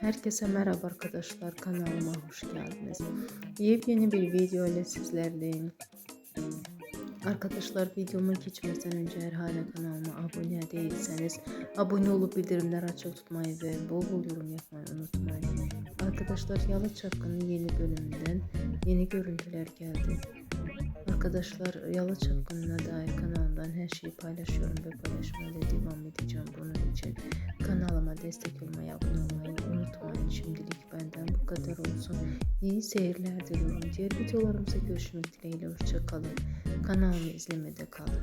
Herkese merhaba arkadaşlar kanalıma hoş geldiniz. Yepyeni bir video ile sizlerleyim. Arkadaşlar videoma geçmeden önce eğer hala kanalıma abone değilseniz abone olup bildirimleri açık tutmayı ve bol bol yorum yapmayı unutmayın. Arkadaşlar Yalı Çapkın'ın yeni bölümünden yeni görüntüler geldi. Arkadaşlar Yalı Çapkın'ına dair kanalımdan her şeyi paylaşıyorum ve paylaşmaya devam edeceğim. Bunun için kanalıma destek olmayı, abone olmayı unutmayın. Şimdilik benden bu kadar olsun. İyi seyirler diliyorum. Diğer videolarımıza görüşmek dileğiyle. Hoşçakalın. Kanalımı izlemede kalın.